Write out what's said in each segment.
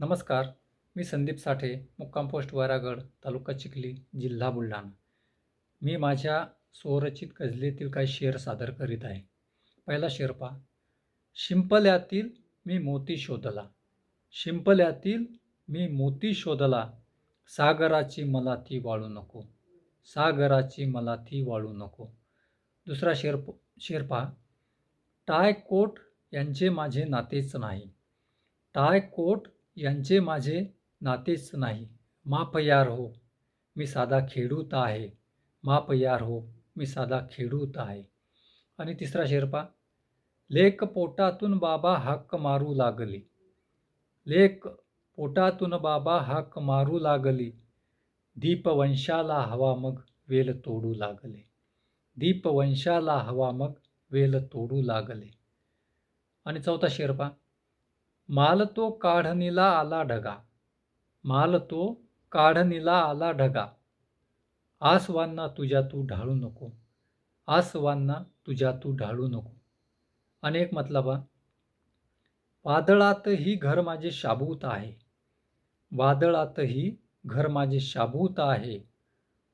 नमस्कार मी संदीप साठे मुक्काम पोस्ट वैरागड तालुका चिखली जिल्हा बुलढाणा. मी माझ्या स्वरचित गजलेतील काही शेर सादर करीत आहे. पहिला शेर पहा. शिंपल्यातील मी मोती शोधला. शिंपल्यातील मी मोती शोधला. सागराची मला ती वाळू नको. सागराची मला ती वाळू नको. दुसरा शेर शेर पहा. टाय कोट यांचे माझे नातेच नाही. टाय कोट यांचे माझे नातेच नाही. माप यार हो मी साधा खेडूत आहे. माप यार हो मी साधा खेडूत आहे. आणि तिसरा शेर्पा लेक पोटातून बाबा हाक मारू लागली. लेक पोटातून बाबा हाक मारू लागली. दीपवंशाला हवा मग वेल तोडू लागले. दीपवंशाला हवा मग वेल तोडू लागले. आणि चौथा शेर्पा माल तो काढणीला आला ढगा. माल तो काढणीला आला ढगा. आसवांना तुझ्या तू ढाळू नको. आसवांना तुझ्या तू ढाळू नको. अनेक मतलबा वादळातही घर माझे शाबूत आहे. वादळातही घर माझे शाबूत आहे.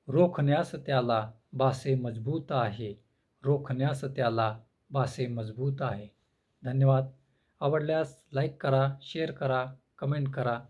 रोखण्यास त्याला बासे मजबूत आहे. रोखण्यास त्याला बासे मजबूत आहे. धन्यवाद. आवडल्यास लाईक करा शेअर करा कमेंट करा.